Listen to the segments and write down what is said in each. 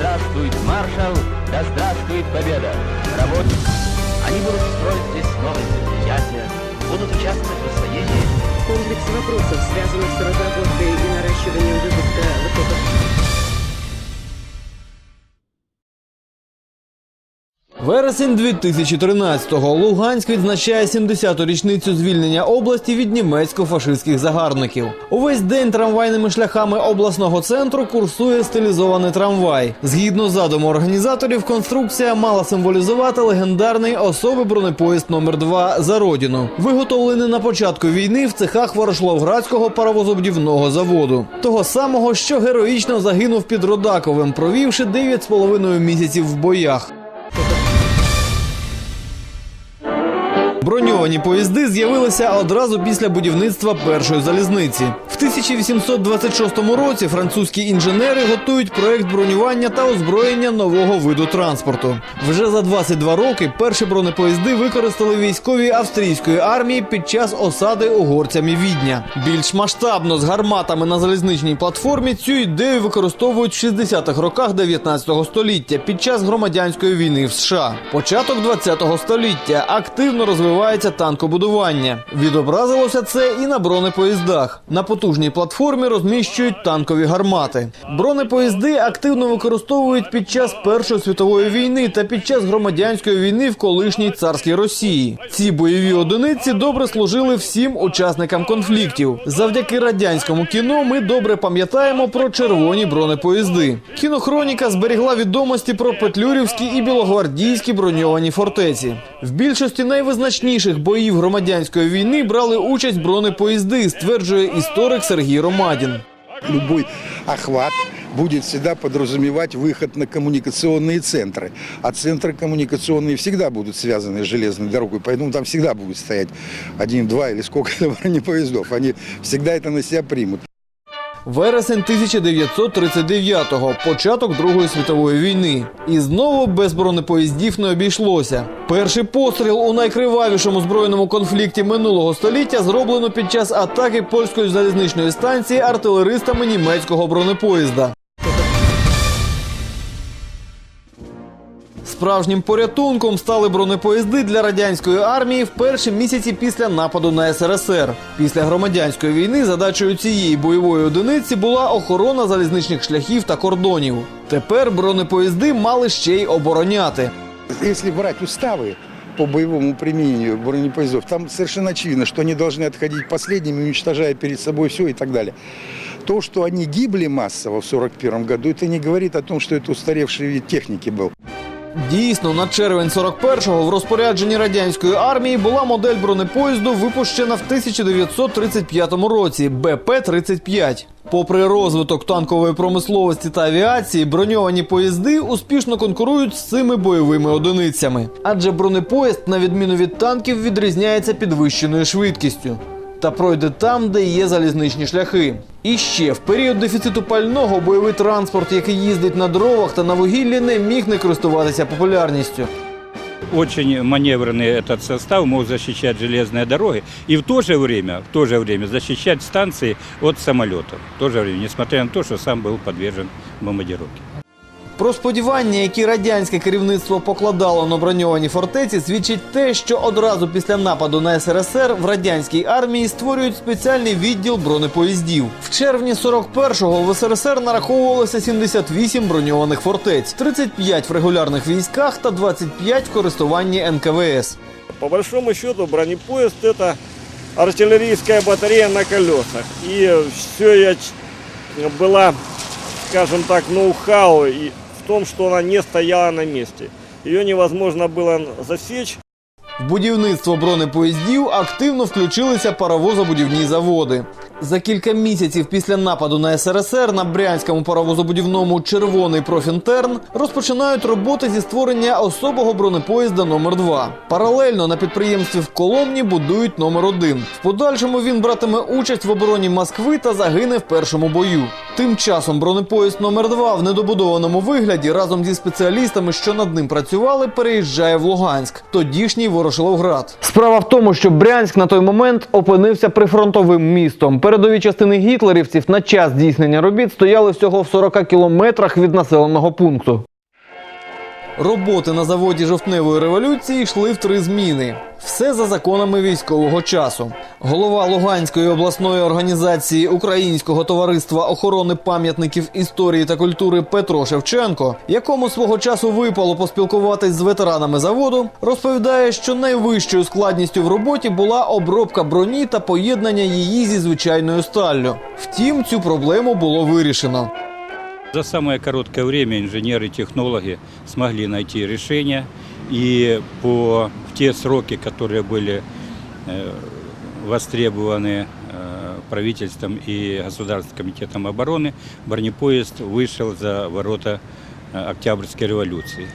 здравствует маршал, да здравствует победа! Работать! Они будут строить здесь новые предприятия, будут участвовать в освоении Комплекс вопросов, связанных с разработкой и наращиванием выпуска высоких Вересень 2013-го. Луганськ відзначає 70-ту річницю звільнення області від німецько-фашистських загарбників. Увесь день трамвайними шляхами обласного центру курсує стилізований трамвай. Згідно задуму організаторів, конструкція мала символізувати легендарний особи бронепоїзд номер 2 за родину, виготовлений на початку війни в цехах Ворошиловградського паровозобудівного заводу, того самого, що героїчно загинув під Родаковим, провівши 9,5 місяців в боях. Броньовані поїзди з'явилися одразу після будівництва першої залізниці. В 1826 році французькі інженери готують проект бронювання та озброєння нового виду транспорту. Вже за 22 роки перші бронепоїзди використали військові австрійської армії під час осади угорцями Відня. Більш масштабно з гарматами на залізничній платформі цю ідею використовують в 60-х роках 19 століття під час громадянської війни в США. Початок 20 століття активно розвивається танкобудування. Відобразилося це і на бронепоїздах. На потужній платформі розміщують танкові гармати. Бронепоїзди активно використовують під час Першої світової війни та під час громадянської війни в колишній царській Росії. Ці бойові одиниці добре служили всім учасникам конфліктів. Завдяки радянському кіно ми добре пам'ятаємо про червоні бронепоїзди. Кінохроніка зберігла відомості про петлюрівські і білогвардійські броньовані фортеці. В більшості найвизначніших боїв громадянської війни брали участь бронепоїзди, стверджує історик Сергій Ромадін. Любой охват будет всегда подразумевать выход на коммуникационные центры. А центры коммуникационные всегда будут связаны с железной дорогой, поэтому там всегда будет стоять один, два или сколько бронепоездов. Они всегда это на себя примут. Вересень 1939-го, початок Другої світової війни. І знову без бронепоїздів не обійшлося. Перший постріл у найкривавішому збройному конфлікті минулого століття зроблено під час атаки польської залізничної станції артилеристами німецького бронепоїзда. Справжнім порятунком стали бронепоїзди для радянської армії в перші місяці після нападу на СРСР. Після громадянської війни задачею цієї бойової одиниці була охорона залізничних шляхів та кордонів. Тепер бронепоїзди мали ще й обороняти. Если брать уставы по боевому применению бронепоездов, там совершенно очевидно, что они должны отходить последними, уничтожая перед собой все и так далее. То, что они гибли массово в 1941 году, это не говорит о том, что это устаревший вид техники был. Дійсно, на червень 41-го в розпорядженні радянської армії була модель бронепоїзду, випущена в 1935 році БП-35. Попри розвиток танкової промисловості та авіації, броньовані поїзди успішно конкурують з цими бойовими одиницями. Адже бронепоїзд, на відміну від танків, відрізняється підвищеною швидкістю та пройде там, де є залізничні шляхи. І ще в період дефіциту пального бойовий транспорт, який їздить на дровах та на вугіллі, не міг не користуватися популярністю. Очень маневренный этот состав мог защищать железные дороги и в то же время, в то же время защищать станции от самолетов. В то же время, несмотря на то, что сам был подвержен бомбардировке. Про сподівання, які радянське керівництво покладало на броньовані фортеці, свідчить те, що одразу після нападу на СРСР в радянській армії створюють спеціальний відділ бронепоїздів. В червні 41-го в СРСР нараховувалося 78 броньованих фортець, 35 в регулярних військах та 25 в користуванні НКВС. По большому счету бронепоезд это артиллерийская батарея на колесах. И все была, скажем так, ноу-хау том, что она не стояла на месте. Ее невозможно было засечь. В будівництво бронепоїздів активно включилися паровозобудівні заводи. За кілька місяців після нападу на СРСР на брянському паровозобудівному червоний профінтерн розпочинають роботи зі створення особого бронепоїзда номер 2 Паралельно на підприємстві в Коломні будують номер 1 В подальшому він братиме участь в обороні Москви та загине в першому бою. Тим часом бронепоїзд номер 2 в недобудованому вигляді разом зі спеціалістами, що над ним працювали, переїжджає в Луганськ, тодішній Ворошиловград. Справа в тому, що Брянськ на той момент опинився прифронтовим містом. Передові частини гітлерівців на час здійснення робіт стояли всього в 40 кілометрах від населеного пункту. Роботи на заводі жовтневої революції йшли в три зміни. Все за законами військового часу. Голова Луганської обласної організації Українського товариства охорони пам'ятників історії та культури Петро Шевченко, якому свого часу випало поспілкуватись з ветеранами заводу, розповідає, що найвищою складністю в роботі була обробка броні та поєднання її зі звичайною сталлю. Втім, цю проблему було вирішено. За самое короткое время инженеры и технологи смогли найти решение. И по в те сроки, которые были э, востребованы э, правительством и Государственным комитетом обороны, бронепоезд вышел за ворота э, Октябрьской революции.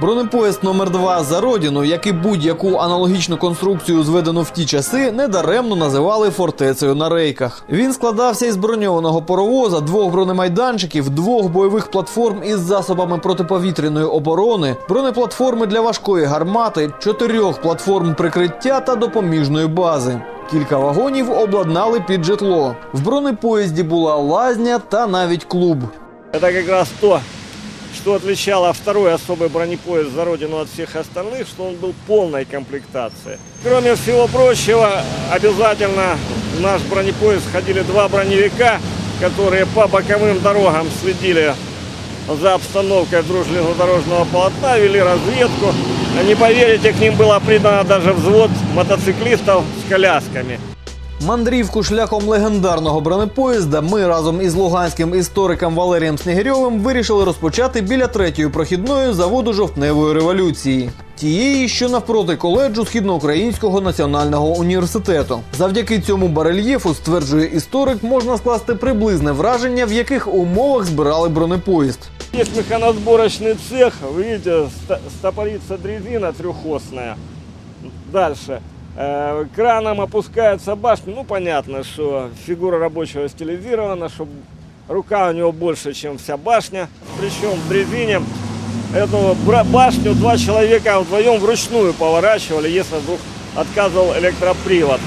Бронепоїзд номер 2 за родину, як і будь-яку аналогічну конструкцію, зведену в ті часи, недаремно називали фортецею на рейках. Він складався із броньованого паровоза, двох бронемайданчиків, двох бойових платформ із засобами протиповітряної оборони, бронеплатформи для важкої гармати, чотирьох платформ прикриття та допоміжної бази. Кілька вагонів обладнали під житло. В бронепоїзді була лазня та навіть клуб. Это как раз то, что отличало второй особый бронепоезд за родину от всех остальных, что он был полной комплектации. Кроме всего прочего, обязательно в наш бронепоезд ходили два броневика, которые по боковым дорогам следили за обстановкой вдоль железнодорожного полотна, вели разведку. Не поверите, к ним было придано даже взвод мотоциклистов с колясками. Мандрівку шляхом легендарного бронепоїзда ми разом із луганським істориком Валерієм Снігирьовим вирішили розпочати біля третьої прохідної заводу жовтневої революції. Тієї, що навпроти коледжу Східноукраїнського національного університету. Завдяки цьому барельєфу, стверджує історик, можна скласти приблизне враження, в яких умовах збирали бронепоїзд. Есть механосборочный цех, видите, ста- дрезина трехосная. Дальше. Э, Краном опускается башня. Ну, понятно, что фигура рабочего стилизирована, чтобы рука у него больше, чем вся башня. Причем в дрезине эту бра- башню два человека вдвоем вручную поворачивали, если вдруг отказывал электропривод.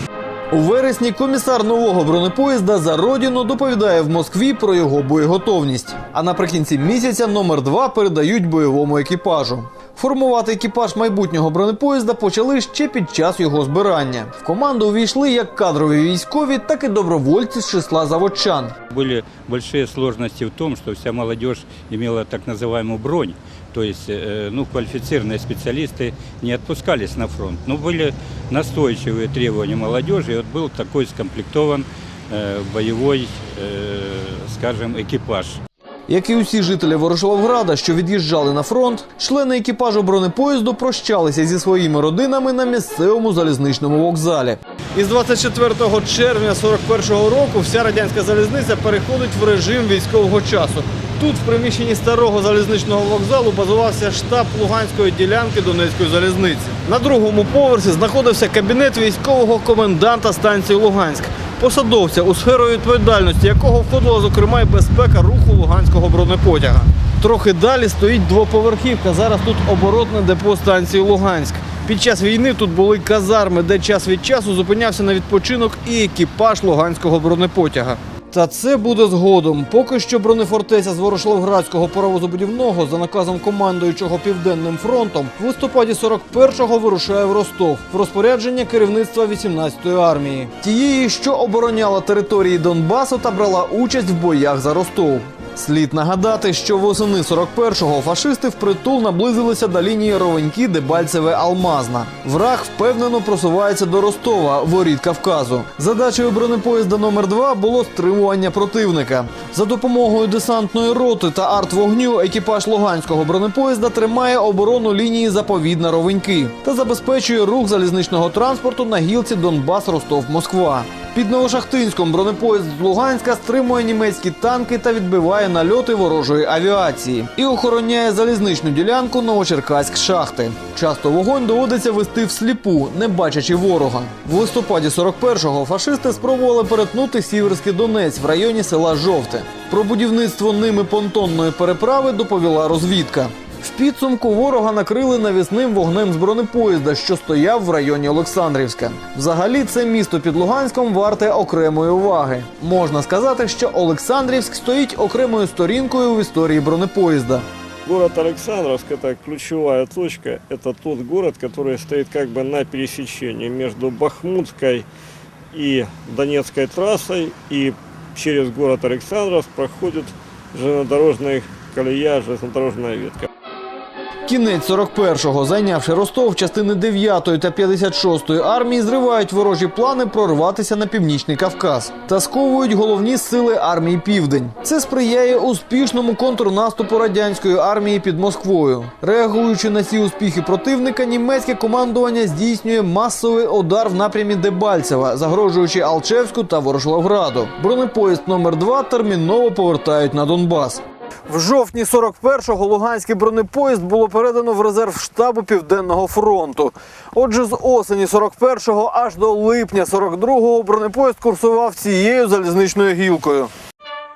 У вересні комісар нового бронепоїзда за родину доповідає в Москві про його боєготовність. А наприкінці місяця номер 2 передають бойовому екіпажу. Формувати екіпаж майбутнього бронепоїзда почали ще під час його збирання. В команду увійшли як кадрові військові, так і добровольці з числа заводчан. Были большие сложности в том, что вся молодежь имела так называемую бронь, то есть э, ну, квалифицированные специалисты не отпускались на фронт. Но были настойчивые требования молодежи, и вот был такой скомплектован э, боевой, э, скажем, экипаж. як і усі жителі Ворошиловграда, що від'їжджали на фронт, члени екіпажу бронепоїзду прощалися зі своїми родинами на місцевому залізничному вокзалі. Із 24 червня 41-го року вся радянська залізниця переходить в режим військового часу. Тут, в приміщенні старого залізничного вокзалу, базувався штаб Луганської ділянки Донецької залізниці. На другому поверсі знаходився кабінет військового коменданта станції Луганськ, посадовця, у сферу відповідальності якого входила, зокрема, і безпека руху луганського бронепотяга. Трохи далі стоїть двоповерхівка. Зараз тут оборотне депо станції Луганськ. Під час війни тут були казарми, де час від часу зупинявся на відпочинок і екіпаж луганського бронепотяга. Та це буде згодом. Поки що бронефортеця з Ворошиловградського паровозобудівного за наказом командуючого Південним фронтом в листопаді 41-го вирушає в Ростов в розпорядження керівництва 18-ї армії, тієї, що обороняла території Донбасу та брала участь в боях за Ростов. Слід нагадати, що восени 41-го фашисти впритул наблизилися до лінії Ровеньки, Дебальцеве, Алмазна. Враг впевнено просувається до Ростова, воріт Кавказу. Задачею бронепоїзда номер 2 було стримування противника. За допомогою десантної роти та артвогню екіпаж Луганського бронепоїзда тримає оборону лінії заповідна Ровеньки та забезпечує рух залізничного транспорту на гілці Донбас Ростов Москва. Під Новошахтинськом бронепоїзд з Луганська стримує німецькі танки та відбиває нальоти ворожої авіації і охороняє залізничну ділянку Новочеркаськ шахти. Часто вогонь доводиться вести всліпу, не бачачи ворога. В листопаді 41-го фашисти спробували перетнути Сіверський Донець в районі села Жовте. Про будівництво ними понтонної переправи доповіла розвідка. В підсумку ворога накрили навісним вогнем з бронепоїзда, що стояв в районі Олександрівська. Взагалі, це місто під Луганськом варте окремої уваги. Можна сказати, що Олександрівськ стоїть окремою сторінкою в історії бронепоїзда. Город Александровск – это ключевая точка. Это тот город, который стоит как бы на пересечении между Бахмутской и Донецкой трассой. И через город Александровск проходит железнодорожная колея, железнодорожная ветка. Кінець 41-го, зайнявши Ростов, частини 9-ї та 56-ї армії зривають ворожі плани прорватися на північний Кавказ та сковують головні сили армії Південь. Це сприяє успішному контрнаступу радянської армії під Москвою. Реагуючи на ці успіхи противника, німецьке командування здійснює масовий удар в напрямі Дебальцева, загрожуючи Алчевську та Ворошиловграду. Бронепоїзд номер 2 терміново повертають на Донбас. В жовтні 41-го Луганський бронепоїзд було передано в резерв штабу Південного фронту. Отже, з осені 41-го аж до липня 42-го бронепоїзд курсував цією залізничною гілкою.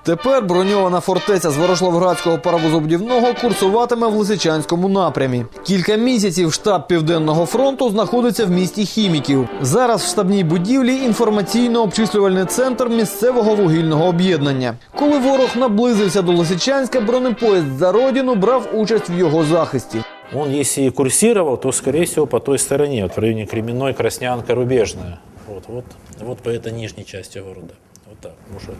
Тепер броньована фортеця з Ворошиловградського паровозобудівного курсуватиме в Лисичанському напрямі. Кілька місяців штаб Південного фронту знаходиться в місті Хіміків. Зараз в штабній будівлі інформаційно-обчислювальний центр місцевого вугільного об'єднання. Коли ворог наблизився до Лисичанська, бронепоїзд за родину брав участь в його захисті. Он, если и курсировал, то, скорее всего, по той стороне, вот в районе Кременной, Краснянка, Рубежная. Вот, вот, вот по этой нижней части города. Вот так. Потому что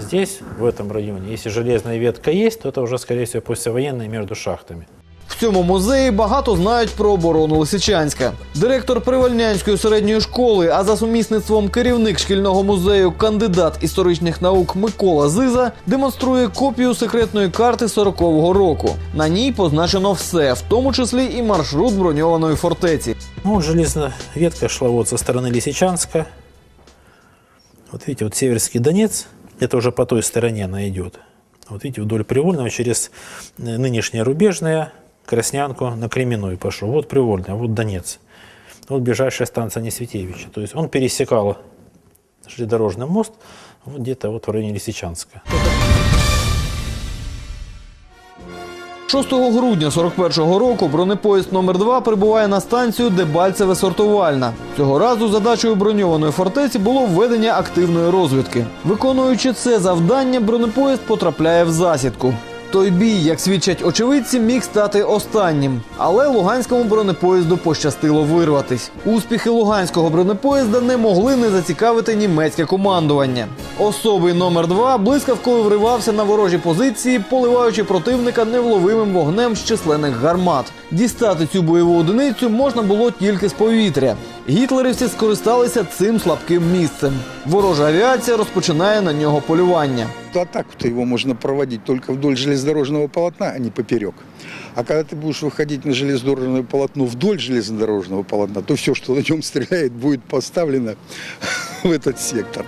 здесь, в этом районе, если железная ветка есть, то это уже, скорее всего, послевоенная между шахтами. В цьому музеї багато знають про оборону Лисичанська. Директор Привальнянської середньої школи, а за сумісництвом керівник шкільного музею, кандидат історичних наук Микола Зиза демонструє копію секретної карти 40-го року. На ній позначено все, в тому числі і маршрут броньованої фортеці. Ну, вот железная ветка шла вот со стороны Лисичанска. Вот видите, вот Северский Донец, это уже по той стороне она идет. Вот видите, вдоль Привольного через э, нынешняя Рубежная, Краснянку на Кременной пошел. Вот Привольная, вот Донец. Вот ближайшая станция Несветевича. То есть он пересекал железнодорожный мост вот где-то вот в районе Лисичанска. 6 грудня 41-го року бронепоїзд номер 2 прибуває на станцію Дебальцеве сортувальна. Цього разу задачею броньованої фортеці було введення активної розвідки. Виконуючи це завдання, бронепоїзд потрапляє в засідку. Той бій, як свідчать очевидці, міг стати останнім, але луганському бронепоїзду пощастило вирватись. Успіхи луганського бронепоїзда не могли не зацікавити німецьке командування. Особий номер 2 блискавкою вривався на ворожі позиції, поливаючи противника невловимим вогнем з численних гармат. Дістати цю бойову одиницю можна було тільки з повітря. Гітлерівці скористалися цим слабким місцем. Ворожа авіація розпочинає на нього полювання. То атаку-то его можно проводить только вдоль железнодорожного полотна, а не поперек. А когда ты будешь выходить на железнодорожное полотно вдоль железнодорожного полотна, то все, что на нем стреляет, будет поставлено в этот сектор.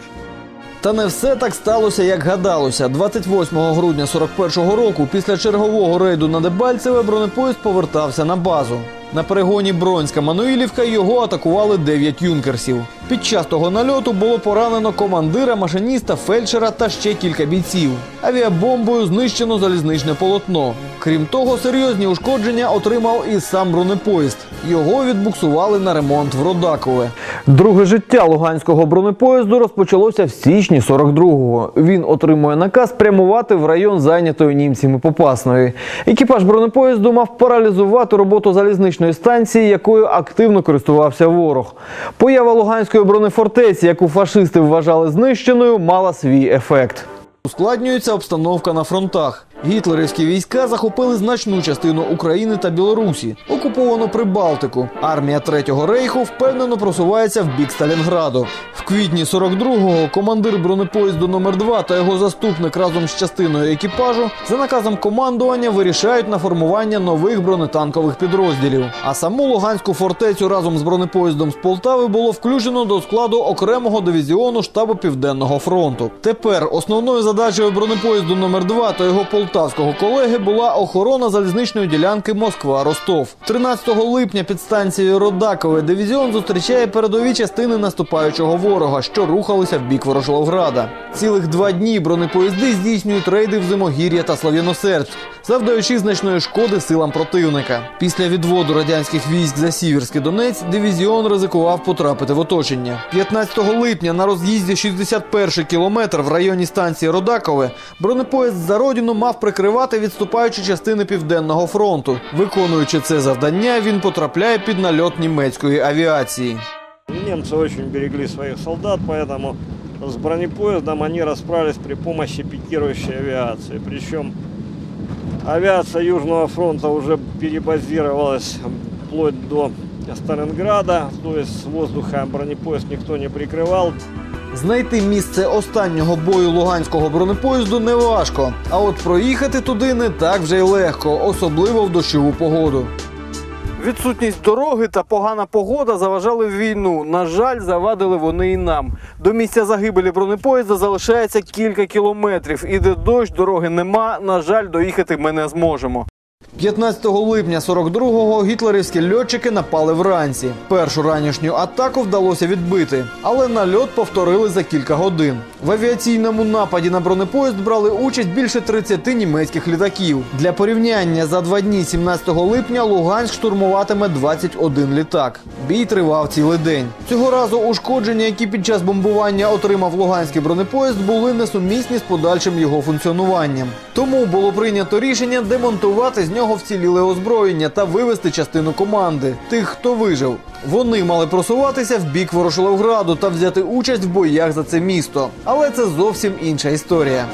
Та не все так сталося, як гадалося. 28 грудня 41-го року, після чергового рейду на Дебальцеве, бронепоїзд повертався на базу. На перегоні Бронська Мануїлівка його атакували 9 юнкерсів. Під час того нальоту було поранено командира, машиніста, фельдшера та ще кілька бійців. Авіабомбою знищено залізничне полотно. Крім того, серйозні ушкодження отримав і сам бронепоїзд. Його відбуксували на ремонт в Родакове. Друге життя луганського бронепоїзду розпочалося в січні 42-го. Він отримує наказ прямувати в район зайнятої німцями Попасної. Екіпаж бронепоїзду мав паралізувати роботу залізничної станції, якою активно користувався ворог. Поява луганської бронефортеці, яку фашисти вважали знищеною, мала свій ефект. Ускладнюється обстановка на фронтах. Гітлерівські війська захопили значну частину України та Білорусі, окуповано Прибалтику. Армія Третього рейху впевнено просувається в бік Сталінграду. В квітні 42-го командир бронепоїзду номер 2 та його заступник разом з частиною екіпажу за наказом командування вирішають на формування нових бронетанкових підрозділів. А саму Луганську фортецю разом з бронепоїздом з Полтави було включено до складу окремого дивізіону штабу Південного фронту. Тепер основною задачею бронепоїзду номер 2 та його полтавського колеги була охорона залізничної ділянки Москва-Ростов. 13 липня під станцією Родакове дивізіон зустрічає передові частини наступаючого ворога, що рухалися в бік Ворошиловграда. Цілих два дні бронепоїзди здійснюють рейди в Зимогір'я та Слав'яносербськ. Завдаючи значної шкоди силам противника. Після відводу радянських військ за Сіверський Донець дивізіон ризикував потрапити в оточення. 15 липня на роз'їзді 61 кілометр в районі станції Родакове бронепоїзд за родину мав прикривати відступаючі частини південного фронту. Виконуючи це завдання, він потрапляє під нальот німецької авіації. Немцы очень берегли своих солдат, поэтому с бронепоездом они расправились при помощи пикирующей авиации. Причем авиация Южного фронта уже перебазировалась вплоть до Сталинграда, то есть с воздуха бронепоезд никто не прикрывал. Знайти місце останнього бою луганського бронепоїзду неважко, а от проїхати туди не так вже й легко, особливо в дощову погоду. Відсутність дороги та погана погода заважали в війну. На жаль, завадили вони і нам. До місця загибелі бронепоїзда залишається кілька кілометрів. Іде дощ, дороги нема. На жаль, доїхати ми не зможемо. 15 липня 42-го гітлерівські льотчики напали вранці. Першу ранішню атаку вдалося відбити, але нальот повторили за кілька годин. В авіаційному нападі на бронепоїзд брали участь більше 30 німецьких літаків. Для порівняння за два дні 17 липня Луганськ штурмуватиме 21 літак. Бій тривав цілий день. Цього разу ушкодження, які під час бомбування отримав луганський бронепоїзд, були несумісні з подальшим його функціонуванням. Тому було прийнято рішення демонтувати з нього вціліле озброєння та вивести частину команди тих, хто вижив. Вони мали просуватися в бік Ворошиловграду та взяти участь в боях за це місто. Але це зовсім інша історія.